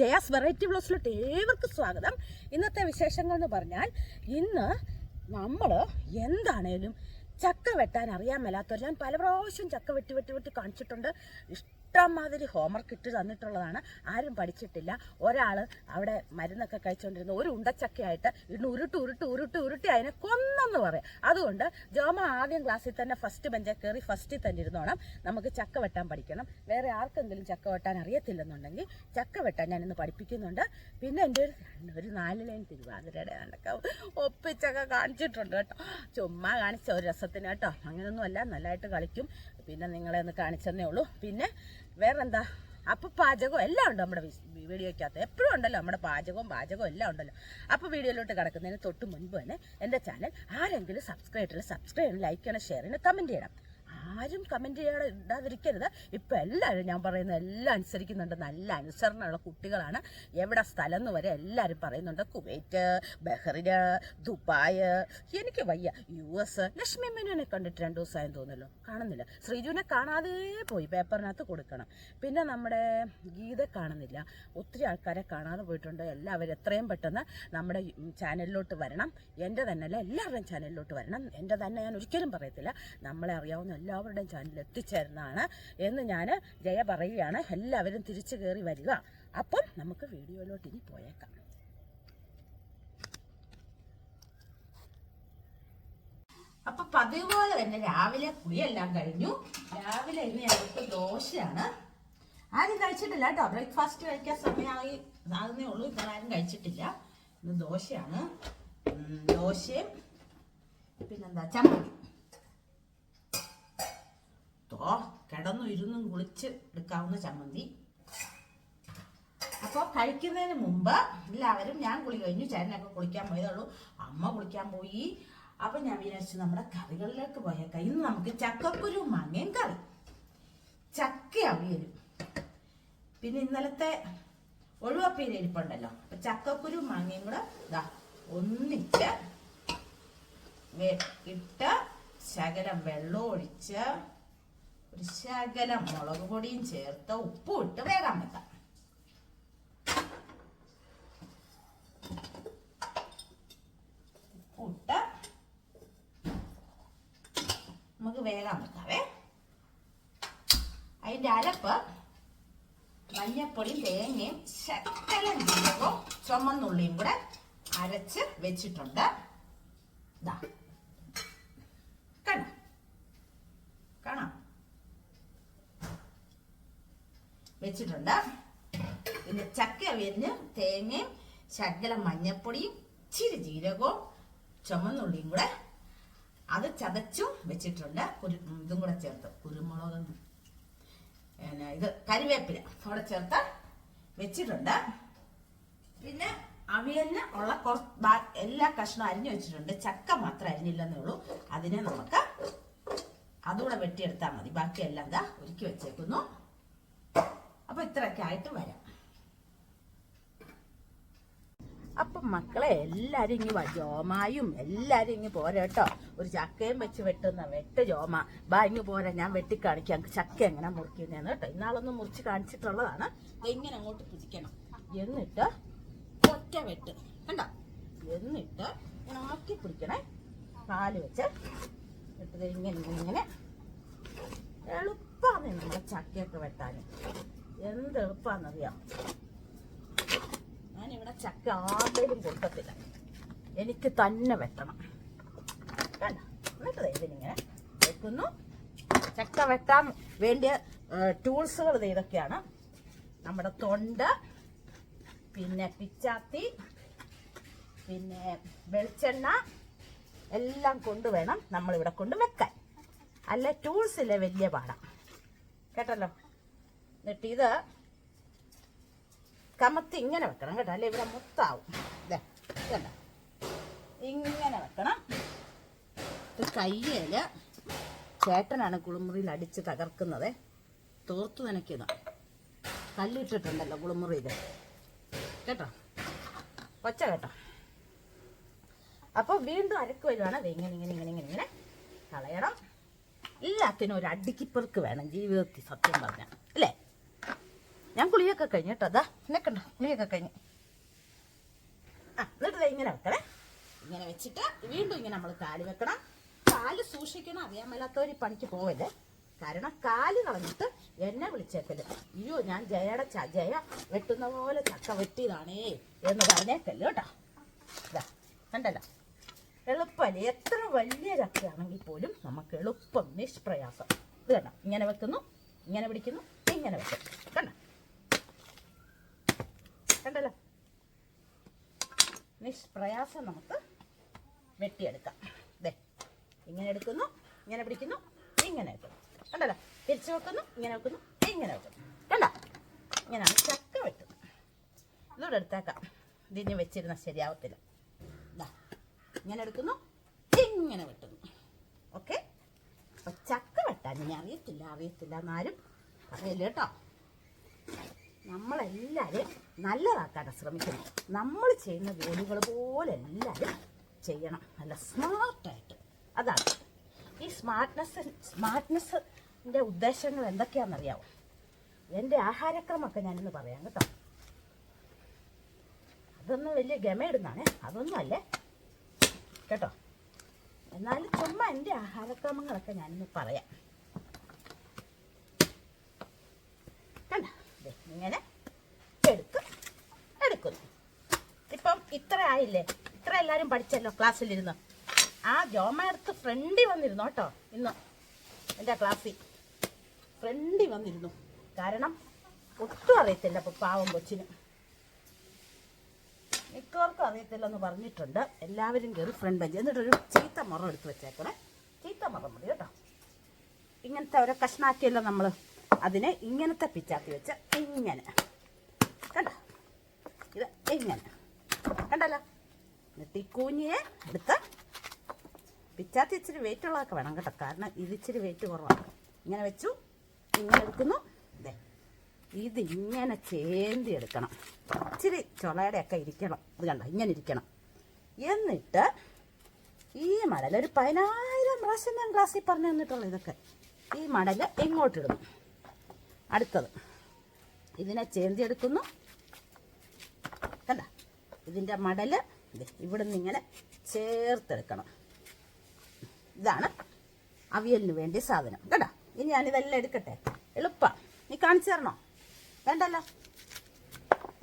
Jaya's variety ബ്ലൗസിലോട്ട് ഏവർക്കും സ്വാഗതം. ഇന്നത്തെ വിശേഷങ്ങൾ എന്ന് പറഞ്ഞാൽ ഇന്ന് നമ്മൾ എന്താണേലും ചക്ക വെട്ടാൻ അറിയാൻ മേലാത്തവർ ഞാൻ പല പ്രാവശ്യം ചക്ക വെട്ടി വെട്ടി വെട്ടി കാണിച്ചിട്ടുണ്ട്. ഇഷ്ടംമാതിരി ഹോംവർക്ക് ഇട്ട് തന്നിട്ടുള്ളതാണ്. ആരും പഠിച്ചിട്ടില്ല. ഒരാൾ അവിടെ മരുന്നൊക്കെ കഴിച്ചുകൊണ്ടിരുന്ന ഒരു ഉണ്ടച്ചക്കയായിട്ട് ഇന്ന് ഉരുട്ട് ഉരുട്ട് ഉരുട്ട് ഉരുട്ടി അതിനെ കൊന്നെന്ന് പറയാം. അതുകൊണ്ട് ജോമ ആദ്യം ക്ലാസ്സിൽ തന്നെ ഫസ്റ്റ് ബെഞ്ചിൽ കയറി ഫസ്റ്റിൽ തന്നെ ഇരുന്നോണം. നമുക്ക് ചക്ക വെട്ടാൻ പഠിക്കണം. വേറെ ആർക്കെങ്കിലും ചക്ക വെട്ടാൻ അറിയത്തില്ലെന്നുണ്ടെങ്കിൽ ചക്ക വെട്ടാൻ ഞാനിന്ന് പഠിപ്പിക്കുന്നുണ്ട്. പിന്നെ എന്റെ ഒരു ഒരു നാല് ലൈൻ തിരുവാതിരയുടെ കണ്ടൊക്കെ ഒപ്പിച്ചൊക്കെ കാണിച്ചിട്ടുണ്ട് കേട്ടോ. ചുമ്മാ കാണിച്ച ഒരു രസത്തിന് കേട്ടോ. അങ്ങനെയൊന്നുമല്ല. നല്ലതായിട്ട് കളിക്കും. പിന്നെ നിങ്ങളെ ഒന്ന് കാണിച്ചെന്നേ ഉള്ളൂ. പിന്നെ വേറെന്താ? അപ്പോൾ പാചകം എല്ലാം ഉണ്ട് നമ്മുടെ വീഡിയോയ്ക്കകത്ത്? എപ്പോഴും ഉണ്ടല്ലോ നമ്മുടെ പാചകവും പാചകവും എല്ലാം ഉണ്ടല്ലോ. അപ്പോൾ വീഡിയോയിലോട്ട് കിടക്കുന്നതിന് തൊട്ട് മുൻപ് തന്നെ എന്റെ ചാനൽ ആരെങ്കിലും സബ്സ്ക്രൈബ് ചെയ്യണം സബ്സ്ക്രൈബ് ചെയ്യണം ലൈക്ക് ചെയ്യണം ഷെയർ ചെയ്യണം കമന്റ് ചെയ്യണം. ആരും കമന്റ് ചെയ്യാതെ ഇടാതിരിക്കരുത് ഇപ്പം എല്ലാവരും ഞാൻ പറയുന്ന എല്ലാം അനുസരിക്കുന്നുണ്ട്. നല്ല അനുസരണമുള്ള കുട്ടികളാണ്. എവിടെ സ്ഥലം എന്ന് വരെ എല്ലാവരും പറയുന്നുണ്ട്. കുവൈറ്റ് ബഹ്റിന് ദുബായ് എനിക്ക് വയ്യ. യു എസ് ലക്ഷ്മി മേനോനെ കണ്ടിട്ട് രണ്ട് ദിവസമായി തോന്നല്ലോ കാണുന്നില്ല. ശ്രീജുവിനെ കാണാതെ പോയി. പേപ്പറിനകത്ത് കൊടുക്കണം. പിന്നെ നമ്മുടെ ഗീത കാണുന്നില്ല. ഒത്തിരി ആൾക്കാരെ കാണാതെ പോയിട്ടുണ്ട്. എല്ലാവരും എത്രയും പെട്ടെന്ന് നമ്മുടെ ചാനലിലോട്ട് വരണം. എന്റെ തന്നെ അല്ല എല്ലാവരുടെയും ചാനലിലോട്ട് വരണം. എന്റെ തന്നെ ഞാൻ ഒരിക്കലും പറയത്തില്ല. നമ്മളെ അറിയാവുന്ന എല്ലാവരുടെയും ചാനലിൽ എത്തിച്ചേരുന്നതാണ് എന്ന് ഞാൻ ജയ പറയുകയാണ്. എല്ലാവരും തിരിച്ചു കയറി വരിക. അപ്പം നമുക്ക് വീഡിയോയിലോട്ട് ഇനി പോയേക്കാം. അപ്പൊ പതിവ് പോലെ തന്നെ രാവിലെ കുളിയെല്ലാം കഴിഞ്ഞു. രാവിലെ ഇന്ന് ഞങ്ങൾക്ക് ദോശയാണ്. ആരും കഴിച്ചിട്ടില്ല കേട്ടോ. ബ്രേക്ക്ഫാസ്റ്റ് കഴിക്കാൻ സമയമായി. ആകുന്നേ ഉള്ളൂ. ഇന്നലെ ആരും കഴിച്ചിട്ടില്ല. ഇന്ന് ദോശയാണ്. ദോശയും പിന്നെന്താ ചമ്മന്തി. തോ കിടന്നു ഇരുന്നും കുളിച്ച് എടുക്കാവുന്ന ചമ്മന്തി. അപ്പോൾ കഴിക്കുന്നതിന് മുമ്പ് എല്ലാവരും ഞാൻ കുളി കഴിഞ്ഞു ചേട്ടനൊക്കെ കുളിക്കാൻ പോയതുള്ളൂ അമ്മ കുളിക്കാൻ പോയി. അപ്പൊ ഞാൻ വിചാരിച്ചു നമ്മുടെ കറികളിലേക്ക് പോയേക്കാം. ഇന്ന് നമുക്ക് ചക്കക്കുരു മാങ്ങയും കറി. ചക്ക അവിയലും പിന്നെ ഇന്നലത്തെ ഒഴിവപ്പീര് ഇരിപ്പുണ്ടല്ലോ. അപ്പൊ ചക്കക്കുരു മാങ്ങയും കൂടെ ഇതാ ഒന്നിച്ച് ഇട്ട് ശകലം വെള്ളം ഒഴിച്ച് ഒരു ശകലം മുളക് പൊടിയും ചേർത്ത് ഉപ്പും ഇട്ട് വേഗം വെക്കാം. ഉപ്പിട്ട് നമുക്ക് വേഗം വെക്കാവേ. അതിന്റെ അരപ്പ് മഞ്ഞപ്പൊടിയും തേങ്ങയും ശക്കലം ജീരകവും ചുമന്നുള്ളിയും കൂടെ അരച്ച് വെച്ചിട്ടുണ്ട്. ഇതാ കണ്ടോ കാണാം വെച്ചിട്ടുണ്ട്. പിന്നെ ചക്ക അവിയലിന് തേങ്ങയും ശകലം മഞ്ഞപ്പൊടിയും ഇച്ചിരി ജീരകവും ചുമന്നുള്ളിയും കൂടെ അത് ചതച്ചും വെച്ചിട്ടുണ്ട്. കുരു ഇതും കൂടെ ചേർത്ത്. കുരുമുളകും പിന്നെ ഇത് കരിവേപ്പില കൂടെ ചേർത്ത് വെച്ചിട്ടുണ്ട്. പിന്നെ അവിയലിന് ഉള്ള കുറച്ച് എല്ലാ കഷ്ണം അരിഞ്ഞു വെച്ചിട്ടുണ്ട്. ചക്ക മാത്രം അരിഞ്ഞില്ലെന്നേ ഉള്ളൂ. അതിനെ നമുക്ക് അതുകൂടെ വെട്ടിയെടുത്താൽ മതി. ബാക്കിയെല്ലാം ദാ ഒരുക്കി വെച്ചേക്കുന്നു. ആയിട്ട് വരാം. അപ്പൊ മക്കളെ എല്ലാരും ഇങ്ങ് ജോമായും എല്ലാരും ഇങ്ങ് പോരാ കേട്ടോ. ഒരു ചക്കയും വെച്ച് വെട്ടുന്ന വെട്ട് ജോമ. ബാ ഇങ്ങ് പോരാ. ഞാൻ വെട്ടി കാണിക്കാം ചക്ക എങ്ങനെ മുറിക്കുന്നതെന്ന് കേട്ടോ. ഇന്നാളൊന്നും മുറിച്ച് കാണിച്ചിട്ടുള്ളതാണ്. എങ്ങനെ അങ്ങോട്ട് പിടിക്കണം. എന്നിട്ട് ഒറ്റ വെട്ട്. കണ്ടോ? എന്നിട്ട് ഉണക്കി പിടിക്കണേ. കാൽ വെച്ച്. ഇട്ടത് ഇങ്ങനെ ഇങ്ങനെ എളുപ്പമാണ് നമ്മുടെ ചക്കയൊക്കെ വെട്ടാൻ. എന്ത് എളുപ്പാന്നറിയാം ഞാനിവിടെ ചക്ക ആരുടെയും കൊടുക്കത്തില്ല എനിക്ക് തന്നെ വെട്ടണം. കണ്ട? ഇതിനിങ്ങനെ വെക്കുന്നു. ചക്ക വെട്ടാൻ വേണ്ടിയ ടൂൾസുകൾ ഇതൊക്കെയാണ്. നമ്മുടെ തൊണ്ട് പിന്നെ പിച്ചാത്തി പിന്നെ വെളിച്ചെണ്ണ എല്ലാം കൊണ്ടുവേണം നമ്മളിവിടെ കൊണ്ട് വെക്കാൻ. അല്ല ടൂൾസിലെ വലിയ പാടാം കേട്ടല്ലോ? എന്നിട്ട് ഇത് കമത്തി ഇങ്ങനെ വെക്കണം കേട്ടോ അല്ലെ? ഇവിടെ മുത്താവും. ഇതേ ഇതല്ല ഇങ്ങനെ വെക്കണം. ഇത് ചേട്ടനാണ് കുളിമുറിയിൽ അടിച്ച് തകർക്കുന്നത്. തോർത്ത് നനയ്ക്കുന്ന. കല്ലിട്ടിട്ടുണ്ടല്ലോ കുളിമുറിയിൽ കേട്ടോ? ഒച്ച കേട്ടോ? അപ്പോൾ വീണ്ടും അരക്ക് വരുവാണ്. ഇങ്ങനെ ഇങ്ങനെ ഇങ്ങനെ ഇങ്ങനെ ഇങ്ങനെ കളയണം. എല്ലാത്തിനും ഒരു അടിക്കിപ്പർക്ക് വേണം ജീവിതത്തിൽ സത്യം പറഞ്ഞാൽ അല്ലേ? ഞാൻ കുളിയൊക്കെ കഴിഞ്ഞു കേട്ടോ. അതാ എന്നെ കണ്ടോ? കുളിയൊക്കെ കഴിഞ്ഞു. ആ എന്നിട്ട് ഇങ്ങനെ വെക്കണേ. ഇങ്ങനെ വെച്ചിട്ട് വീണ്ടും ഇങ്ങനെ നമ്മൾ കാൽ വെക്കണം. കാൽ സൂക്ഷിക്കണം. അറിയാൻ മേലാത്തവർ ഈ പണിക്ക് പോവല്ലേ? കാരണം കാൽ കളഞ്ഞിട്ട് എന്നെ വിളിച്ചേക്കൽ. അയ്യോ ഞാൻ ജയയുടെ ജയ വെട്ടുന്ന പോലെ ചക്ക വെട്ടിയതാണേ എന്ന് പറഞ്ഞേക്കല്ലോ കേട്ടോ. ഇതാ കണ്ടല്ലോ? എളുപ്പമല്ലേ എത്ര വലിയ ചക്കയാണെങ്കിൽ പോലും നമുക്ക് എളുപ്പം നിഷ്പ്രയാസം. ഇത് കണ്ടോ? ഇങ്ങനെ വെക്കുന്നു ഇങ്ങനെ പിടിക്കുന്നു ഇങ്ങനെ വെക്കുന്നു കണ്ടോ കണ്ടല്ലോ നിഷ്പ്രയാസം നമുക്ക് വെട്ടിയെടുക്കാം. ദേ ഇങ്ങനെ എടുക്കുന്നു ഇങ്ങനെ പിടിക്കുന്നു ഇങ്ങനെ വെക്കുന്നു. കണ്ടല്ലോ? തിരിച്ചു വെക്കുന്നു ഇങ്ങനെ വെക്കുന്നു ഇങ്ങനെ വെക്കുന്നു. കണ്ട? ഇങ്ങനെയാണ് ചക്ക വെട്ടുന്നത്. ഇതോടെ എടുത്തേക്കാം. ഇതിന് വെച്ചിരുന്ന ശരിയാവത്തില്ല. ദാ ഇങ്ങനെ എടുക്കുന്നു ഇങ്ങനെ വെട്ടുന്നു. ഓക്കെ? അപ്പൊ ചക്ക വെട്ടാൻ ഇനി അറിയത്തില്ല അറിയത്തില്ല എന്നാരും അറിയില്ല കേട്ടോ നമ്മളെല്ലാവരും നല്ലതാക്കാനാണ് ശ്രമിക്കുന്നത്. നമ്മൾ ചെയ്യുന്ന ജോലികൾ പോലെ എല്ലാവരും ചെയ്യണം. നല്ല സ്മാർട്ടായിട്ട് അതാണ്. ഈ സ്മാർട്ട്നെസ് സ്മാർട്ട്നെസ്സിന്റെ ഉദ്ദേശങ്ങൾ എന്തൊക്കെയാണെന്നറിയാമോ എന്റെ ആഹാരക്രമമൊക്കെ ഞാനിന്ന് പറയാം കേട്ടോ. അതൊന്നും വലിയ ഗമയിടുന്നാണേ അതൊന്നും അല്ലേ കേട്ടോ. എന്നാലും ചുമ്മാ എന്റെ ആഹാരക്രമങ്ങളൊക്കെ ഞാനിന്ന് പറയാം. കണ്ട? ഇങ്ങനെ എടുത്ത് എടുക്കുന്നു ഇപ്പം ആയില്ലേ ഇത്ര എല്ലാവരും പഠിച്ചല്ലോ ക്ലാസ്സിലിരുന്ന് ആ ജോമാർത്ത് ഫ്രണ്ടി വന്നിരുന്നു കേട്ടോ ഇന്ന്. എന്റെ ക്ലാസ്സിൽ ഫ്രണ്ടിൽ വന്നിരുന്നു. കാരണം ഒട്ടും അറിയത്തില്ല അപ്പൊ പാവം കൊച്ചിന്. മിക്കവർക്കും അറിയത്തില്ലെന്ന് പറഞ്ഞിട്ടുണ്ട്. എല്ലാവരും കയറി ഫ്രണ്ട് ബെഞ്ച് എന്നിട്ടൊരു ചീത്ത മുറം എടുത്ത് വെച്ചേക്കണേ. ചീത്ത മുറം മതി കേട്ടോ. ഇങ്ങനത്തെ ഓരോ കഷ്ണാക്കിയല്ലോ നമ്മൾ അതിനെ ഇങ്ങനത്തെ പിച്ചാക്കി വെച്ച് ഇങ്ങനെ. കണ്ട? ഇത് ഇങ്ങനെ. കണ്ടല്ലോ? എന്നിട്ട് ഈ കൂഞ്ഞിനെ എടുത്ത് പിച്ചാത്തി ഇച്ചിരി വെയിറ്റ് ഉള്ളതൊക്കെ വേണം കേട്ടോ. കാരണം ഇതിച്ചിരി വെയിറ്റ് കുറവാണ്. ഇങ്ങനെ വെച്ചു. ഇങ്ങനെ എടുക്കുന്നു. ദേ ഇതിങ്ങനെ ചേന്തി എടുക്കണം. ഇച്ചിരി ചുളയുടെയൊക്കെ ഇരിക്കണം. ഇത് കണ്ടോ? ഇങ്ങനെ ഇരിക്കണം. എന്നിട്ട് ഈ മടൽ ഒരു പതിനായിരം പ്രാവശ്യം ഞാൻ ക്ലാസ്സിൽ പറഞ്ഞു തന്നിട്ടുള്ളൂ ഇതൊക്കെ. ഈ മടൽ എങ്ങോട്ടിടുന്നു അടുത്തത്. ഇതിനെ ചേന്തി എടുക്കുന്നു. കണ്ട? ഇതിന്റെ മടൽ ദേ നിന്ന് ഇങ്ങനെ ചേർത്തെടുക്കണം. ഇതാണ് അവിയലിന് വേണ്ടി സാധനം. കേട്ടോ ഇനി ഞാനിതെല്ലാം എടുക്കട്ടെ. എളുപ്പം. നീ കാണിച്ചു തരണോ? വേണ്ടല്ലോ.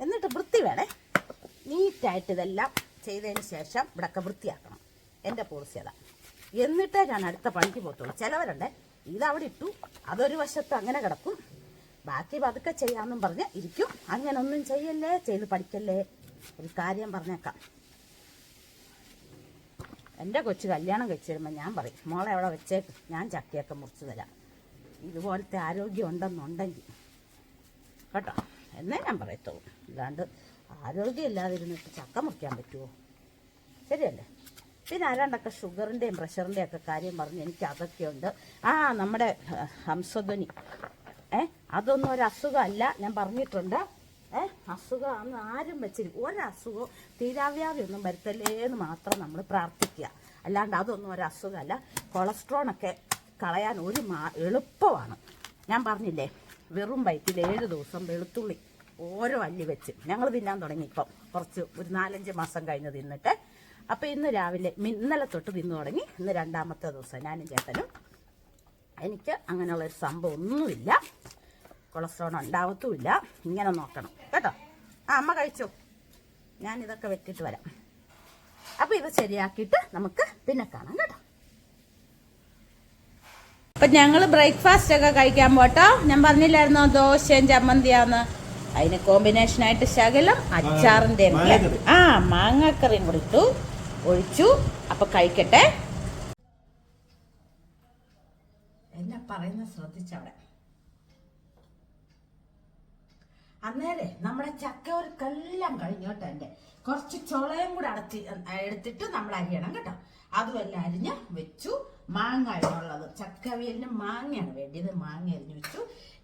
എന്നിട്ട് വൃത്തി വേണേ. നീറ്റായിട്ട് ഇതെല്ലാം ചെയ്തതിന് ശേഷം ഇവിടൊക്കെ വൃത്തിയാക്കണം. എന്റെ പോളിസി അതാ. എന്നിട്ടേ ഞാൻ അടുത്ത പണിക്ക് പോകത്തുള്ളൂ. ചിലവരുണ്ട്. ഇതവിടെ ഇട്ടു. അതൊരു വശത്ത് അങ്ങനെ കിടക്കും. ബാക്കി പതുക്കെ ചെയ്യാമെന്നും പറഞ്ഞ് ഇരിക്കും. അങ്ങനൊന്നും ചെയ്യല്ലേ? ചെയ്ത് പഠിക്കല്ലേ? ഒരു കാര്യം പറഞ്ഞേക്കാം. എന്റെ കൊച്ചു കല്യാണം കഴിച്ചു വരുമ്പോൾ ഞാൻ പറയും മോളെ അവിടെ വെച്ചേക്ക് ഞാൻ ചക്കയൊക്കെ മുറിച്ച് തരാം. ഇതുപോലത്തെ ആരോഗ്യം ഉണ്ടെന്നുണ്ടെങ്കിൽ കേട്ടോ? എന്നേ ഞാൻ പറയത്തുള്ളൂ. അല്ലാണ്ട് ആരോഗ്യം ഇല്ലാതിരുന്നിട്ട് ചക്ക മുറിക്കാൻ പറ്റുമോ ശരിയല്ലേ? പിന്നെ ആരാണ്ടൊക്കെ ഷുഗറിന്റെയും പ്രഷറിന്റെയും ഒക്കെ കാര്യം പറഞ്ഞ് എനിക്ക് അതൊക്കെയുണ്ട് ആ നമ്മുടെ ഹംസധ്വനി. ഏ അതൊന്നും ഒരു അസുഖമല്ല ഞാൻ പറഞ്ഞിട്ടുണ്ട്. ഏ? അസുഖമാണെന്ന് ആരും വെച്ചിരിക്കും ഒരസുഖവും തീരാവ്യാധി ഒന്നും വരുത്തല്ലേ എന്ന് മാത്രം നമ്മൾ പ്രാർത്ഥിക്കുക അല്ലാണ്ട് അതൊന്നും ഒരസുഖമല്ല കൊളസ്ട്രോളൊക്കെ കളയാൻ ഒരു മാ എളുപ്പമാണ്. ഞാൻ പറഞ്ഞില്ലേ വെറും വയറ്റിൽ ഏഴ് ദിവസം വെളുത്തുള്ളി ഓരോ അല്ലി വെച്ച്. ഞങ്ങൾ തിന്നാൻ തുടങ്ങി ഇപ്പം. കുറച്ച് ഒരു നാലഞ്ച് മാസം കഴിഞ്ഞ് തിന്നിട്ട്. അപ്പം ഇന്ന് രാവിലെ ഇന്നലെ തൊട്ട് തിന്നു തുടങ്ങി. ഇന്ന് രണ്ടാമത്തെ ദിവസം ഞാനും ചേട്ടനും. എനിക്ക് അങ്ങനെയുള്ളൊരു സംഭവം ഒന്നുമില്ല. കൊളസ്ട്രോൾ ഉണ്ടാവത്തുമില്ല. ഇങ്ങനെ നോക്കണം. കേട്ടോ? ആ അമ്മ കഴിച്ചു? ഞാൻ ഇതൊക്കെ വെട്ടിട്ട് വരാം. അപ്പൊ ഇത് ശരിയാക്കിയിട്ട് നമുക്ക് പിന്നെ കാണാം കേട്ടോ. അപ്പൊ ഞങ്ങൾ ബ്രേക്ക്ഫാസ്റ്റ് ഒക്കെ കഴിക്കാൻ പോട്ടോ. ഞാൻ പറഞ്ഞില്ലായിരുന്നോ? ദോശയും ചമ്മന്തിയാന്ന്. അതിന് കോമ്പിനേഷൻ ആയിട്ട് ശകലം അച്ചാറിന്റെ. ആ മാങ്ങാക്കറിയും കൂടി ഇട്ടു ഒഴിച്ചു. അപ്പൊ കഴിക്കട്ടെ. എന്നാ പറയുന്നത് ശ്രദ്ധിച്ചവിടെ. അന്നേരെ നമ്മുടെ ചക്ക ഒരു ചക്കവർക്കെല്ലാം കേട്ടോ എന്റെ. കുറച്ച് ചുളയും കൂടെ അടച്ച് എടുത്തിട്ട് നമ്മൾ അരിയണം കേട്ടോ. അതുമെല്ലാം അരിഞ്ഞ് വെച്ചു. മാങ്ങ അതിനുള്ളത് ചക്കവിയലിന് മാങ്ങയാണ് വേണ്ടിയത്. മാങ്ങ അരിഞ്ഞു വെച്ചു.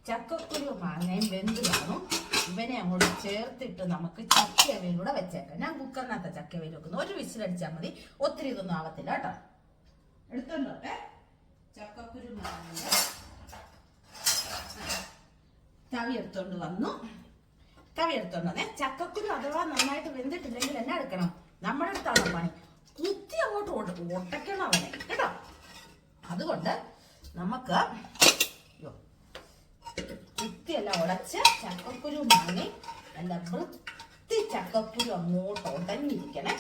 ചക്കക്കുരു മാങ്ങയും വെന്ത് കാണും. ഇവനെ അങ്ങോട്ട് ചേർത്തിട്ട് നമുക്ക് ചക്കവിയിലൂടെ വെച്ചേക്കാം. ഞാൻ കുക്കറിനകത്ത് ചക്കവിയൽ വെക്കുന്നു. ഒരു വിസിലടിച്ചാൽ മതി. ഒത്തിരി ഇതൊന്നും ആവത്തില്ല കേട്ടോ. എടുത്തോണ്ടോട്ടെ ചക്കക്കുരു മാങ്ങ തവി എടുത്തോണ്ട് വന്നു. എടുത്തോണ്ട് വന്നേ ചക്കക്കുരു അഥവാ നന്നായിട്ട് വെന്തിട്ടില്ലെങ്കിൽ എന്നെ എടുക്കണം. നമ്മുടെ അടുത്താണ് പണി. കുത്തി അങ്ങോട്ട് ഒട്ടയ്ക്കണം അവനെ കേട്ടോ? അതുകൊണ്ട് നമുക്ക് കുത്തിയെല്ലാം ഉടച്ച് ചക്കക്കുരു മാങ്ങി നല്ല വൃത്തി ചക്കക്കുരു അങ്ങോട്ട് ഉടഞ്ഞിരിക്കണേ.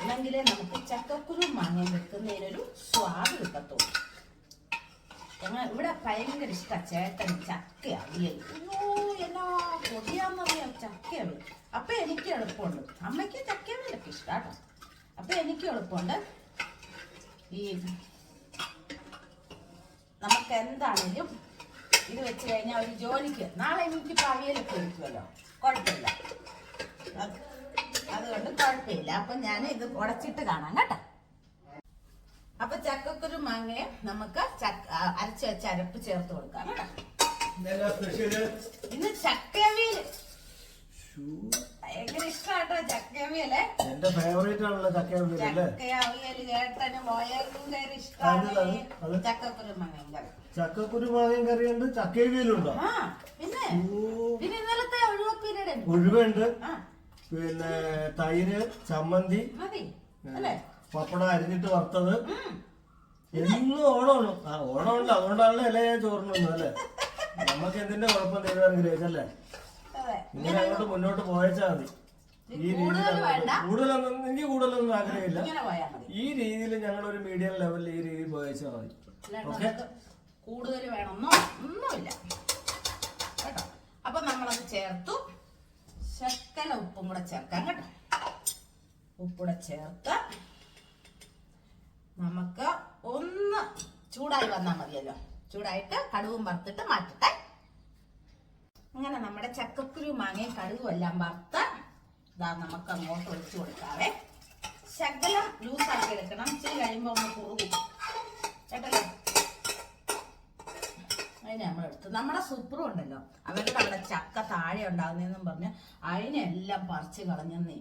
എന്നെങ്കിലേ നമുക്ക് ചക്കക്കുരു മാങ്ങ വെക്കുന്നതിനൊരു സ്വാദ് കിട്ടത്തുള്ളൂ. ഞങ്ങൾ ഇവിടെ ഭയങ്കര ഇഷ്ട ചേട്ടൻ ചക്ക അവിയൽ എന്നാ കൊതിയാന്നറിയാം ചക്ക അവിയൽ അപ്പൊ എനിക്ക് എളുപ്പമുണ്ട്. അമ്മയ്ക്ക് ചക്ക ഇഷ്ടം കേട്ടോ. അപ്പൊ എനിക്ക് എളുപ്പമുണ്ട്. ഈ നമുക്ക് എന്താണേലും ഇത് വെച്ച് കഴിഞ്ഞാൽ ഒരു ജോലിക്ക്. നാളെ എനിക്ക് പഴയലൊക്കെ ഇരിക്കുമല്ലോ കുഴപ്പമില്ല. അത് അതുകൊണ്ട് കുഴപ്പമില്ല. അപ്പൊ ഞാൻ ഇത് ഉടച്ചിട്ട് കാണാം കേട്ടോ. അപ്പൊ ചക്കക്കുരു മാങ്ങയും നമുക്ക് ചക്ക അരച്ച് വെച്ച അരപ്പ് ചേർത്ത് കൊടുക്കാം കേട്ടോ. ഇന്ന് ചക്കവിയൽ ഭയങ്കര ഇഷ്ടാട്ടോ ചക്കവിയൽ എന്റെ ഫേവറേറ്റ് ആണല്ലോ ചക്ക അല്ലേ? ചക്കവിയൽ ചേട്ടന് ഭയങ്കര അത് ഇഷ്ടമാണ് അത്? അത്? ചക്കക്കുരു മാങ്ങയും കറി. ചക്കക്കുരു മാങ്ങയും കറിയുണ്ട് ചക്കവിയലുണ്ടോ പിന്നെ? പിന്നെ ഇന്നലത്തെ ഒഴിവപ്പീരീഡ് ഒഴിവുണ്ട് പിന്നെ തൈര് ചമ്മന്തി പപ്പടം അരിഞ്ഞിട്ട് വറുത്തത്. എന്നും ഓണമാണ്. ആ ഓണമുണ്ട്. അതുകൊണ്ടാണല്ലോ ഇല ചോറിനൊന്നും അല്ലേ? നമുക്ക് എന്തിന്റെ കുഴപ്പം? ഗ്രഹിച്ചല്ലേ അതെ. ഇങ്ങനെ അങ്ങോട്ട് മുന്നോട്ട് പോയച്ചാ മതി. ഈ രീതിയിൽ കൂടുതലൊന്നും എനിക്ക് കൂടുതലൊന്നും ആഗ്രഹമില്ല. ഈ രീതിയിൽ ഞങ്ങൾ ഒരു മീഡിയം ലെവലിൽ ഈ രീതിയിൽ പോയച്ചാൽ മതി. ഓക്കെ കൂടുതൽ വേണമെന്നോ? ഒന്നുമില്ല. കേട്ടോ? അപ്പൊ നമ്മളത് ചേർത്തു. ശക്കല ഉപ്പും കൂടെ ചേർക്കാം കേട്ടോ. ഉപ്പൂടെ ചേർത്ത് നമുക്ക് ഒന്ന് ചൂടായി വന്നാൽ മതിയല്ലോ. ചൂടായിട്ട് കടുവും വറുത്തിട്ട് മാറ്റട്ടെ. അങ്ങനെ നമ്മുടെ ചക്കക്കുരു മാങ്ങയും കടുകും എല്ലാം വറുത്ത് ഇതാ നമുക്ക് അങ്ങോട്ട് ഒഴിച്ചു കൊടുക്കാവേ. ശകലം ലൂസാക്കി എടുക്കണം. ഇച്ചിരി കഴിയുമ്പോൾ ഒന്ന് കുറുകും. കേട്ടല്ലോ? അതിനെ നമ്മൾ എടുത്തു. നമ്മുടെ സൂപ്പറും ഉണ്ടല്ലോ. അവരുടെ അവിടെ ചക്ക താഴെ ഉണ്ടാകുന്നതെന്നും പറഞ്ഞ് അതിനെല്ലാം പറിച്ച് കളഞ്ഞെന്നേ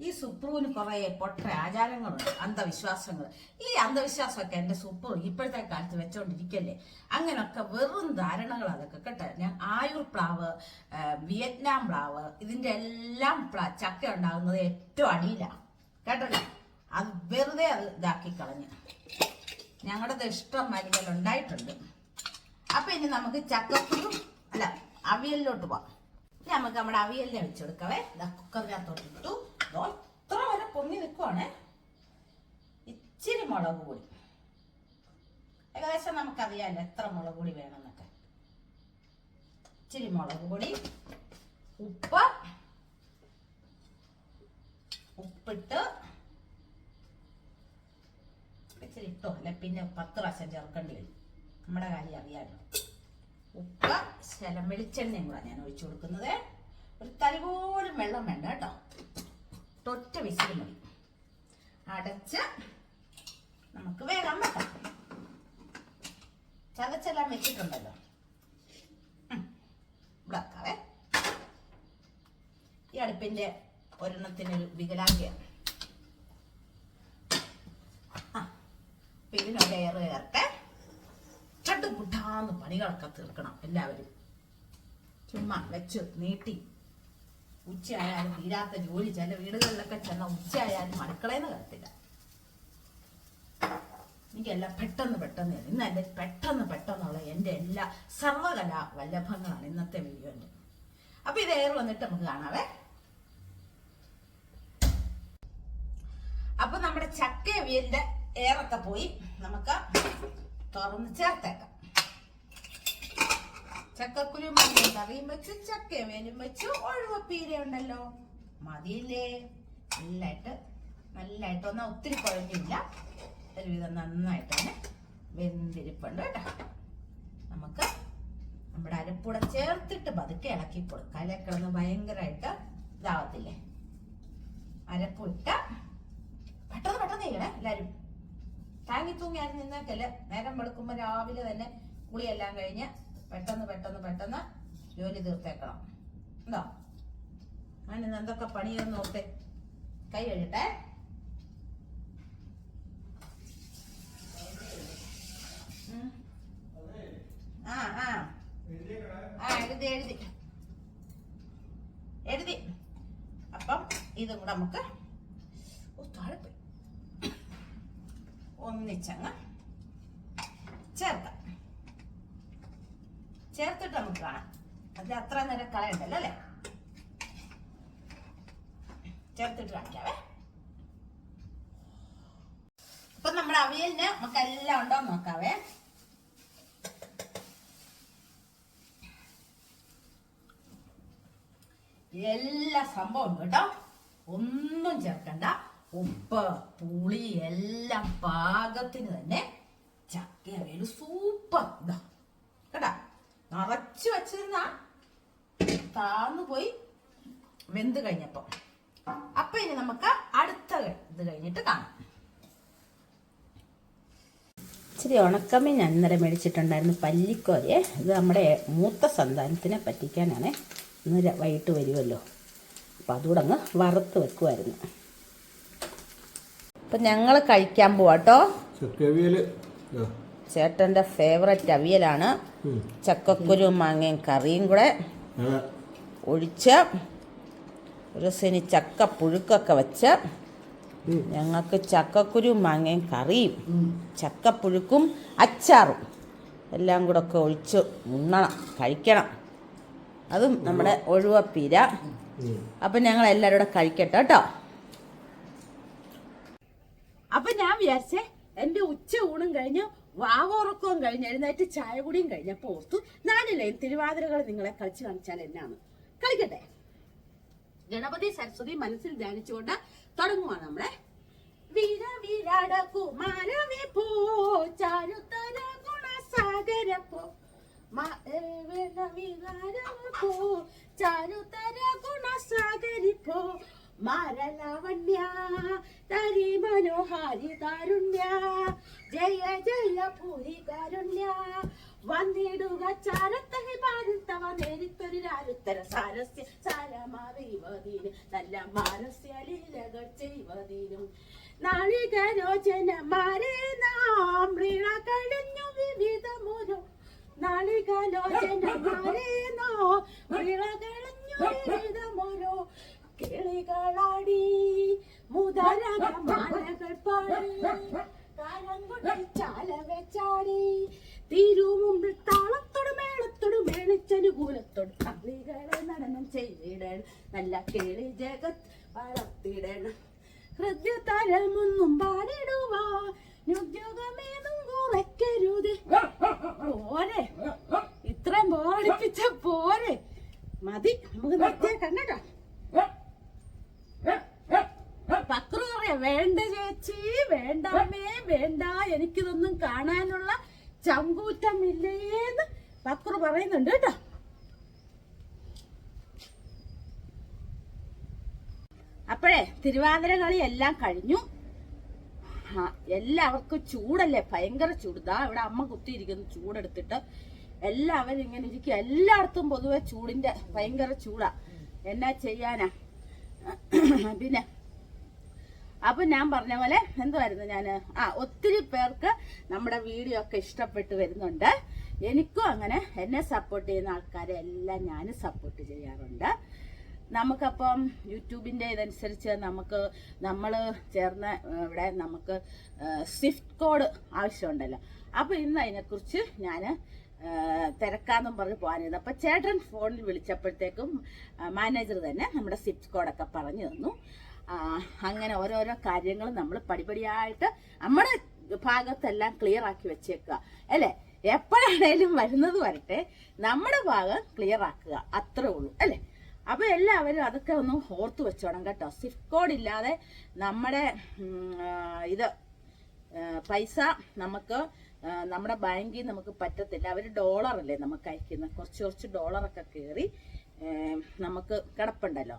ഈ സുപ്രുവിന് കുറെ പൊട്ട ആചാരങ്ങളുണ്ട് അന്ധവിശ്വാസങ്ങൾ. ഈ അന്ധവിശ്വാസമൊക്കെ എന്റെ സുപ്രു ഇപ്പോഴത്തെ കാലത്ത് വെച്ചോണ്ടിരിക്കല്ലേ? അങ്ങനെയൊക്കെ വെറും ധാരണകൾ അതൊക്കെ കേട്ടോ. ഞാൻ ആയുർ പ്ലാവ് വിയറ്റ്നാം പ്ലാവ് ഇതിന്റെ എല്ലാം പ്ലാ ചക്ക ഉണ്ടാകുന്നത് ഏറ്റവും അടിയിലാണ് കേട്ടല്ലോ? അത് വെറുതെ അത് ഇതാക്കി കളഞ്ഞു. ഞങ്ങളുടെ ഇഷ്ടം മരുന്നുകൾ ഉണ്ടായിട്ടുണ്ട്. അപ്പൊ ഇനി നമുക്ക് ചക്കക്കുരു അല്ല അവിയലിലോട്ട് പോവാം. നമുക്ക് നമ്മുടെ അവിയലിനെ വെച്ചെടുക്കവേ കുക്കറിനകത്തോട്ട് ഇട്ടു. ഇത്ര വരെ പൊങ്ങി നിൽക്കുവാണേ ഇച്ചിരി മുളക് പൊടി. ഏകദേശം നമുക്കറിയാമല്ലോ എത്ര മുളക് പൊടി വേണമെന്നൊക്കെ. ഇച്ചിരി മുളക് പൊടി ഉപ്പ് ഉപ്പിട്ട് ഇച്ചിരി ഇട്ടോ. അല്ലെ പിന്നെ പത്ത് പ്രാവശ്യം ചേർക്കേണ്ടി വരും. നമ്മുടെ കാര്യം അറിയാമല്ലോ ഉപ്പ് ശലം വെളിച്ചെണ്ണയും കൂടെ ഞാൻ ഒഴിച്ചു കൊടുക്കുന്നത്. ഒരു തരി പോലും വെള്ളം വേണ്ട കേട്ടോ. തൊറ്റ വിസിൽ മതി. അടച്ച് നമുക്ക് വേഗം വെക്കാം. ചതച്ചെല്ലാം വെച്ചിട്ടുണ്ടല്ലോ. ഉം. ഇവിടെ വെക്കാവേ. ഈ അടുപ്പിന്റെ ഒരെണ്ണത്തിനൊരു വികലാംഗയാണ്. ആ ഇതിനൊരു എയർ ചട്ടുപുട്ടാന്ന് പണികളൊക്കെ തീർക്കണം എല്ലാവരും. ചുമ്മാ വെച്ച് നീട്ടി ഉച്ചയായാലും തീരാത്ത ജോലി ചില വീടുകളിലൊക്കെ ചെന്ന ഉച്ചയായാലും അടുക്കളയിൽ നിന്ന് കത്തില്ല. എനിക്കെല്ലാം പെട്ടെന്ന് പെട്ടെന്ന്. ഇന്ന് എന്റെ പെട്ടെന്ന് പെട്ടെന്നുള്ള എന്റെ എല്ലാ സർവകലാ വല്ലഭങ്ങളാണ് ഇന്നത്തെ വീഡിയോന്റെ. അപ്പൊ ഇത് എയർ വന്നിട്ട് നമുക്ക് കാണാവേ. അപ്പൊ നമ്മുടെ ചക്ക ഏറൊക്കെ പോയി നമുക്ക് തുറന്ന് ചേർത്തേക്കാം. ചക്കക്കുരു മഞ്ഞ കറിയും വെച്ച് ചക്ക അവിയലും വെച്ച് ഒഴിവപ്പീര ഉണ്ടല്ലോ മതിയില്ലേ? നല്ലായിട്ട് നല്ലായിട്ട് ഒന്നും ഒത്തിരി കുഴഞ്ഞില്ല. ഒരുവിധം നന്നായിട്ട് തന്നെ വെന്തിരിപ്പുണ്ട് കേട്ടോ. നമുക്ക് നമ്മുടെ അരപ്പൂടെ ചേർത്തിട്ട് പതുക്കെ ഇളക്കി കൊടുക്കുക അല്ലെ? കിടന്ന് ഭയങ്കരമായിട്ട് ഇതാവത്തില്ലേ? അരപ്പിട്ട പെട്ടെന്ന് പെട്ടെന്ന് ചെയ്യണേ എല്ലാരും. താങ്ങി തൂങ്ങി അത് നിന്നേക്കല്ലേ? നേരം വെളുക്കുമ്പോ രാവിലെ തന്നെ കുളിയെല്ലാം കഴിഞ്ഞ് പെട്ടെന്ന് പെട്ടെന്ന് പെട്ടെന്ന് ജോലി തീർത്തേക്കണം. ഉണ്ടോ? ഇന്ന് എന്തൊക്കെ പണിയെന്ന് നോക്കേ. കൈ കഴിട്ടെ ഉം. ആ ആ. ആ എഴുതി എഴുതി. എഴുതി. അപ്പം ഇതും കൂടെ നമുക്ക് താഴെ. ഒന്നിച്ചങ്ങ് ചേർക്കാം. ചേർത്തിട്ട് നമുക്ക് കാണാം. അതിൽ അത്ര നേരം കളയണ്ടല്ലോ അല്ലേ? ചേർത്തിട്ട് കാണിക്കാവേ. അപ്പൊ നമ്മുടെ അവിയലിന് നമുക്ക് എല്ലാം ഉണ്ടോ നോക്കാവേ. എല്ലാ സംഭവം കേട്ടോ. ഒന്നും ചേർക്കണ്ട. ഉപ്പ് പുളി എല്ലാം പാകത്തിന് തന്നെ. ചക്ക അവിയൽ സൂപ്പർ. ഇതാ. നിറച്ചു വെച്ചിരുന്ന താന്നു പോയി വെന്ത് കഴിഞ്ഞപ്പോ. അപ്പൊ ഇനി നമുക്ക് അടുത്ത ഇത് കഴിഞ്ഞിട്ട് കാണാം. ഇച്ചിരി ഉണക്കമീൻ ഞാൻ ഇന്നലെ മേടിച്ചിട്ടുണ്ടായിരുന്നു. പല്ലിക്കോരയെ. ഇത് നമ്മുടെ മൂത്ത സന്താനത്തിനെ പറ്റിക്കാനാണ്. ഇന്ന് വൈകിട്ട് വരുമല്ലോ അപ്പം അതുകൂടെ അങ്ങ് വറുത്ത് വെക്കുമായിരുന്നു അപ്പം ഞങ്ങൾ കഴിക്കാൻ പോവാട്ടോ. ചക്കവിയൽ ചേട്ടന്റെ ഫേവററ്റ് അവിയലാണ്. ചക്കക്കുരു മാങ്ങയും കറിയും കൂടെ ഒഴിച്ച് ഒരു സിനി ചക്ക പുഴുക്കൊക്കെ വെച്ച് ഞങ്ങൾക്ക് ചക്കക്കുരു മാങ്ങയും കറിയും ചക്കപ്പുഴുക്കും അച്ചാറും എല്ലാം കൂടെ ഒക്കെ ഒഴിച്ച് ഉണ്ണണം കഴിക്കണം. അതും നമ്മുടെ ഒഴുവപ്പീര. അപ്പം ഞങ്ങൾ എല്ലാവരും കൂടെ കഴിക്കട്ടെ കേട്ടോ. അപ്പം ഞാൻ വിചാരിച്ചേ എന്റെ ഉച്ച ഊണും കഴിഞ്ഞ് വാവോറക്കവും കഴിഞ്ഞ് എഴുന്നേറ്റ് ചായ കുടിയും കഴിഞ്ഞപ്പോ ഓർത്തു ഞാനില്ലേ തിരുവാതിരകൾ നിങ്ങളെ കളിച്ചു കാണിച്ചാൽ എന്നാണ്. കളിക്കട്ടെ. ഗണപതി സരസ്വതി മനസ്സിൽ ധ്യാനിച്ചുകൊണ്ട് തുടങ്ങുവാണ് നമ്മളെ. വീര വീരാട കുമാരവി പോ ചാരുത്തര ഗുണസാഗര പോ. പോ ചാരുത്തര ഗുണസാഗരി പോ. മാരലാവണ്യ തരി മനോഹാരി കാരുണ്യ ജയ ജയ പൂരി കാരുണ്യ. വന്നിടുക ചാരത്തഹി പാരുത്തവ നേരിത്തൊരു രാരുത്തര സാരസ്യ സാരമാറിവതീന് നല്ല മാനസ്യ ലീലകൾ ചെയ്വതീനും നാളികലോചനമാരെ നാം മൃള കഴിഞ്ഞു വിവിധമൊരു നാളികലോചനമാരെ നോ മൃള കഴിഞ്ഞു വിവിധമൊരു കിളികളാടി മുതലകമാലകൾ പാടി കാലം കൊണ്ട് ചാല വെച്ചാടി. തിരുമുമ്പിൽ താളത്തോട് മേളത്തോട് മേളിച്ചനുകൂലത്തോട് കളികളെ നടനം ചെയ്തിടണം നല്ല കേളി ജഗത് വളർത്തിടണം. ഹൃദയതലമൊന്നും പാടിടുവാ ഉദ്യോഗമേതും കുറയ്ക്കരുത്. പോരെ. ഇത്രയും ബോറടിപ്പിച്ച പോരെ. മതി നമുക്ക് നിർത്തിയേക്കാം കേട്ടോ. പക്രു പറയാ. വേണ്ട ചേച്ചി വേണ്ടാമേ വേണ്ട. എനിക്കിതൊന്നും കാണാനുള്ള ചങ്കൂറ്റമില്ലേന്ന് പക്രു പറയുന്നുണ്ട് കേട്ടോ. അപ്പോഴേ തിരുവാതിര കളി എല്ലാം കഴിഞ്ഞു. എല്ലാവർക്കും ചൂടല്ലേ? ഭയങ്കര ചൂടാ. ഇവിടെ അമ്മ കുത്തിയിരിക്കുന്നു ചൂടെടുത്തിട്ട്. എല്ലാവരും ഇങ്ങനെ ഇരിക്കും എല്ലായിടത്തും പൊതുവെ ചൂടിന്റെ ഭയങ്കര ചൂടാ. എന്നാ ചെയ്യാനാ? പിന്നെ അപ്പൊ ഞാൻ പറഞ്ഞ പോലെ എന്തുവായിരുന്നു ഞാൻ ആ ഒത്തിരി പേർക്ക് നമ്മുടെ വീഡിയോ ഒക്കെ ഇഷ്ടപ്പെട്ട് വരുന്നുണ്ട്. എനിക്കും അങ്ങനെ എന്നെ സപ്പോർട്ട് ചെയ്യുന്ന ആൾക്കാരെ എല്ലാം ഞാൻ സപ്പോർട്ട് ചെയ്യാറുണ്ട്. നമുക്കപ്പം യൂട്യൂബിന്റെ ഇതനുസരിച്ച് നമുക്ക് നമ്മൾ ചേർന്ന ഇവിടെ നമുക്ക് സ്വിഫ്റ്റ് കോഡ് ആവശ്യമുണ്ടല്ലോ. അപ്പോൾ ഇന്ന് അതിനെക്കുറിച്ച് ഞാൻ തിരക്കാന്നും പറഞ്ഞ് പോകാനിരുന്നു. അപ്പോൾ ചേട്ടൻ ഫോണിൽ വിളിച്ചപ്പോഴത്തേക്കും മാനേജർ തന്നെ നമ്മുടെ സ്വിഫ്റ്റ് കോഡൊക്കെ പറഞ്ഞു തന്നു. അങ്ങനെ ഓരോരോ കാര്യങ്ങൾ നമ്മൾ പടിപടിയായിട്ട് നമ്മുടെ ഭാഗത്തെല്ലാം ക്ലിയർ ആക്കി വെച്ചേക്കുക. അല്ലേ? എപ്പോഴാണേലും വരുന്നത് വരട്ടെ നമ്മുടെ ഭാഗം ക്ലിയർ ആക്കുക. അത്രേ ഉള്ളൂ. അല്ലേ? അപ്പൊ എല്ലാവരും അതൊക്കെ ഒന്ന് ഓർത്തു വെച്ചോണം കേട്ടോ. സ്വിഫ്റ്റ് കോഡ് ഇല്ലാതെ നമ്മുടെ ഇത് പൈസ നമുക്ക് നമ്മുടെ ബാങ്കിൽ നമുക്ക് പറ്റത്തില്ല. അവർ ഡോളർ അല്ലേ നമുക്ക് അയക്കുന്നത് കുറച്ച് കുറച്ച് ഡോളറൊക്കെ കയറി നമുക്ക് കിടപ്പുണ്ടല്ലോ.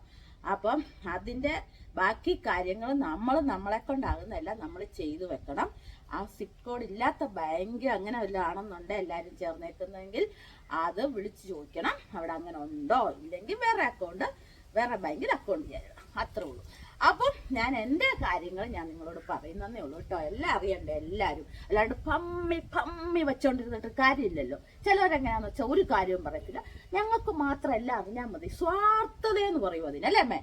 അപ്പം അതിന്റെ ബാക്കി കാര്യങ്ങൾ നമ്മൾ നമ്മളെ കൊണ്ടാകുന്നതല്ല നമ്മൾ ചെയ്തു വെക്കണം. ആ സിപ്പ് കോഡ് ഇല്ലാത്ത ബാങ്ക് അങ്ങനെ വല്ലതും ആണെന്നുണ്ട് എല്ലാവരും ചേർന്നേക്കുന്നെങ്കിൽ അത് വിളിച്ചു ചോദിക്കണം. അവിടെ അങ്ങനെ ഉണ്ടോ? ഇല്ലെങ്കിൽ വേറെ അക്കൗണ്ട് വേറെ ബാങ്കിൽ അക്കൗണ്ട് ചെയ്യണം അത്രേ ഉള്ളൂ. അപ്പം ഞാൻ എന്റെ കാര്യങ്ങൾ ഞാൻ നിങ്ങളോട് പറയുന്നതേ ഉള്ളൂ കേട്ടോ. എല്ലാം അറിയണ്ട എല്ലാവരും. അല്ലാണ്ട് പമ്മി പമ്മി വെച്ചോണ്ടിരുന്നിട്ട് കാര്യമില്ലല്ലോ. ചിലവരെങ്ങനെയാണെന്ന് വെച്ചാൽ ഒരു കാര്യവും പറയത്തില്ല. ഞങ്ങൾക്ക് മാത്രം എല്ലാം അറിഞ്ഞാൽ മതി. സ്വാർത്ഥത എന്ന് പറയും അതിനല്ലേ അമ്മേ?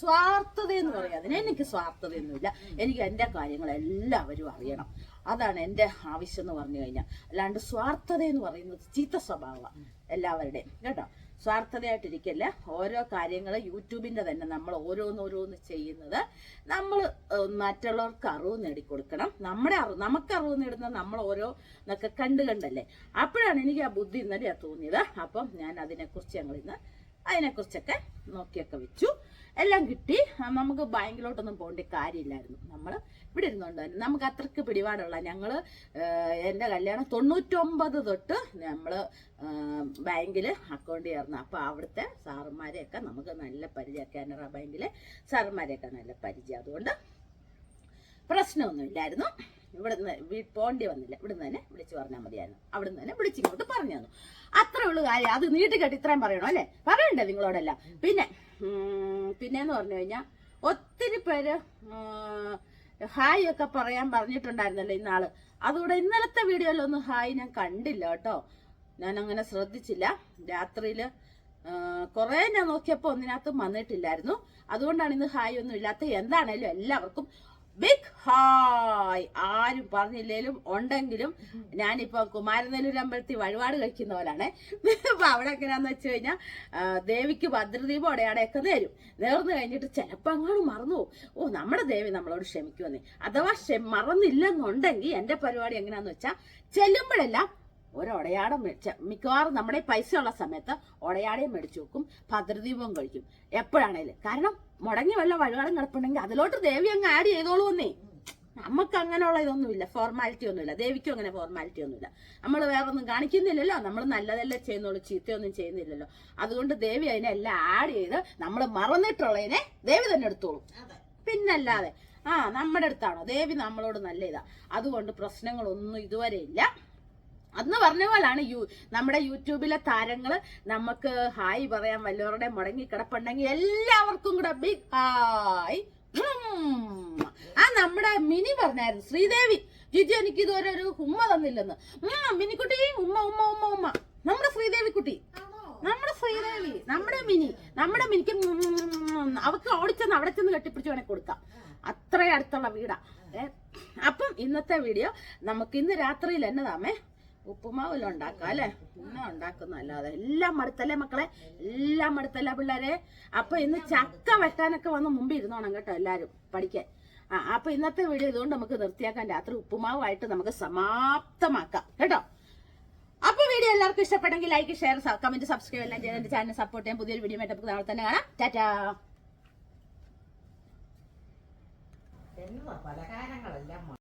സ്വാർത്ഥത എന്ന് പറയും അതിന്. എനിക്ക് സ്വാർത്ഥതയൊന്നുമില്ല. എനിക്ക് എന്റെ കാര്യങ്ങൾ എല്ലാവരും അറിയണം. അതാണ് എന്റെ ആവശ്യം എന്ന് പറഞ്ഞു കഴിഞ്ഞാൽ. അല്ലാണ്ട് സ്വാർത്ഥത എന്ന് പറയുന്നത് ചീത്ത സ്വഭാവമാണ് എല്ലാവരുടെയും. കേട്ടോ? സ്വാർത്ഥതയായിട്ടിരിക്കല്ല? ഓരോ കാര്യങ്ങൾ യൂട്യൂബിന്റെ തന്നെ നമ്മൾ ഓരോന്നോരോന്ന് ചെയ്യുന്നത്. നമ്മൾ മറ്റുള്ളവർക്ക് അറിവ് നേടിക്കൊടുക്കണം. നമ്മുടെ അറിവ് നമുക്ക് അറിവ് നേടുന്ന നമ്മൾ ഓരോ എന്നൊക്കെ കണ്ട് കണ്ടല്ലേ? അപ്പോഴാണ് എനിക്ക് ആ ബുദ്ധി ഇന്നലെയാ തോന്നിയത്. അപ്പം ഞാൻ അതിനെക്കുറിച്ച് ഞങ്ങൾ ഇന്ന് അതിനെക്കുറിച്ചൊക്കെ നോക്കിയൊക്കെ വെച്ചു. എല്ലാം കിട്ടി. നമുക്ക് ബാങ്കിലോട്ടൊന്നും പോകേണ്ട കാര്യമില്ലായിരുന്നു. നമ്മൾ ഇവിടെ ഇരുന്നുകൊണ്ട് തന്നെ. നമുക്ക് അത്രയ്ക്ക് പിടിപാടുള്ള ഞങ്ങൾ എന്റെ കല്യാണം തൊണ്ണൂറ്റൊമ്പത് തൊട്ട് നമ്മൾ ബാങ്കിൽ അക്കൗണ്ട് ചേർന്നു. അപ്പോൾ അവിടുത്തെ സാറന്മാരെയൊക്കെ നമുക്ക് നല്ല പരിചയം. കാനറ ബാങ്കിലെ സാറന്മാരെയൊക്കെ നല്ല പരിചയം. അതുകൊണ്ട് പ്രശ്നമൊന്നുമില്ലായിരുന്നു. ഇവിടെ നിന്ന് പോണ്ടി വന്നില്ല. ഇവിടുന്ന് തന്നെ വിളിച്ചു പറഞ്ഞാൽ മതിയായിരുന്നു. അവിടുന്ന് തന്നെ വിളിച്ചിങ്ങോട്ട് പറഞ്ഞു തന്നു. അത്രേ ഉള്ളൂ കാര്യം. അത് നീട്ടിക്കെട്ടി ഇത്രയും പറയണോ അല്ലേ? പറയണ്ടേ നിങ്ങളോടെല്ലാം. പിന്നെ പിന്നെന്ന് പറഞ്ഞു കഴിഞ്ഞാൽ ഒത്തിരി പേര് ഹായ് ഒക്കെ പറയാൻ പറഞ്ഞിട്ടുണ്ടായിരുന്നല്ലോ ഇന്നാൾ. അതുകൂടെ ഇന്നലത്തെ വീഡിയോയിലൊന്നും ഹായ് ഞാൻ കണ്ടില്ല കേട്ടോ. ഞാൻ അങ്ങനെ ശ്രദ്ധിച്ചില്ല രാത്രിയിൽ കുറേ ഞാൻ നോക്കിയപ്പോൾ ഒന്നിനകത്തും വന്നിട്ടില്ലായിരുന്നു. അതുകൊണ്ടാണ് ഇന്ന് ഹായ് ഒന്നും ഇല്ലാത്ത എന്താണേലും എല്ലാവർക്കും ബിഗ് ഹായ് ആരും പറഞ്ഞില്ലേലും ഉണ്ടെങ്കിലും ഞാനിപ്പോ കുമാരനെല്ലൂർ അമ്പലത്തിൽ വഴിപാട് കഴിക്കുന്ന പോലാണ്. അപ്പൊ അവിടെ എങ്ങനെയാന്ന് വെച്ച് കഴിഞ്ഞാൽ ദേവിക്ക് ഭദ്രദീപം അടയാടെയൊക്കെ നേരും. നേർന്നു കഴിഞ്ഞിട്ട് ചിലപ്പോൾ അങ്ങോട്ട് മറന്നു ഓ നമ്മുടെ ദേവി നമ്മളോട് ക്ഷമിക്കുമെന്ന്. അഥവാ മറന്നില്ലെന്നുണ്ടെങ്കിൽ എന്റെ പരിപാടി എങ്ങനെയാന്ന് വെച്ചാൽ ചെല്ലുമ്പോഴെല്ലാം ഒരൊടയാടം മേടിച്ച മിക്കവാറും നമ്മുടെ പൈസ ഉള്ള സമയത്ത് ഒടയാടയും മേടിച്ചു വെക്കും ഭദ്രദീപവും കഴിക്കും. എപ്പോഴാണേലും. കാരണം മുടങ്ങി വല്ല വഴുവാടം കിടപ്പുണ്ടെങ്കിൽ അതിലോട്ട് ദേവി അങ്ങ് ആഡ് ചെയ്തോളൂന്നേ നമുക്ക് അങ്ങനെയുള്ള ഇതൊന്നുമില്ല. ഫോർമാലിറ്റി ഒന്നുമില്ല. ദേവിക്കും അങ്ങനെ ഫോർമാലിറ്റി ഒന്നുമില്ല. നമ്മൾ വേറെ ഒന്നും കാണിക്കുന്നില്ലല്ലോ. നമ്മൾ നല്ലതല്ലേ ചെയ്യുന്നുള്ളൂ. ചീത്തയൊന്നും ചെയ്യുന്നില്ലല്ലോ. അതുകൊണ്ട് ദേവി അതിനെല്ലാം ആഡ് ചെയ്ത് നമ്മൾ മറന്നിട്ടുള്ളതിനെ ദേവി തന്നെ എടുത്തോളൂ. പിന്നല്ലാതെ ആ നമ്മുടെ അടുത്താണോ? ദേവി നമ്മളോട് നല്ല ഇതാ. അതുകൊണ്ട് പ്രശ്നങ്ങളൊന്നും ഇതുവരെ ഇല്ല. അന്ന് പറഞ്ഞ പോലാണ് യു നമ്മുടെ യൂട്യൂബിലെ താരങ്ങൾ നമുക്ക് ഹായ് പറയാൻ വല്ലവരുടെ മുടങ്ങി കിടപ്പുണ്ടെങ്കിൽ എല്ലാവർക്കും കൂടെ ബിഗ് ഹായ്. ആ നമ്മുടെ മിനി പറഞ്ഞായിരുന്നു ശ്രീദേവി ജിജു എനിക്ക് ഇതുവരെ ഒരു ഉമ്മ തന്നില്ലെന്ന്. മിനിക്കുട്ടി ഉമ്മ ഉമ്മ ഉമ്മ ഉമ്മ. നമ്മുടെ ശ്രീദേവി കുട്ടി. നമ്മുടെ ശ്രീദേവി നമ്മുടെ മിനി നമ്മുടെ മിനിക്ക് അവക്ക് ഓടിച്ചെന്ന് അവിടെ ചെന്ന് കെട്ടിപ്പിടിച്ച് വേണേ കൊടുക്കാം. അത്രയും അടുത്തുള്ള വീടാ. അപ്പം ഇന്നത്തെ വീഡിയോ നമുക്ക് ഇന്ന് രാത്രിയിൽ എന്നതാമേ? ഉപ്പുമാവെല്ലാം ഉണ്ടാക്കാം അല്ലെ? ഇന്ന ഉണ്ടാക്കുന്നല്ലാതെ എല്ലാം മടുത്തല്ലേ മക്കളെ? എല്ലാം മടുത്തല്ല പിള്ളേരെ? അപ്പൊ ഇന്ന് ചക്ക വെട്ടാനൊക്കെ വന്ന് മുമ്പ് ഇരുന്നോണം കേട്ടോ എല്ലാരും പഠിക്കാൻ. ആ അപ്പൊ ഇന്നത്തെ വീഡിയോ ഇതുകൊണ്ട് നമുക്ക് നിർത്തിയാക്കാൻ രാത്രി ഉപ്പുമാവായിട്ട് നമുക്ക് സമാപ്തമാക്കാം. കേട്ടോ? അപ്പൊ വീഡിയോ എല്ലാവർക്കും ഇഷ്ടപ്പെട്ടെങ്കിൽ ലൈക്ക് ഷെയർ കമന്റ് സബ്സ്ക്രൈബ് എല്ലാം ചെയ്ത് എന്റെ ചാനൽ സപ്പോർട്ട് ചെയ്യാൻ പുതിയൊരു വീഡിയോ ആയിട്ട് നമുക്ക് നാളെ തന്നെ കാണാം. ടാറ്റാ!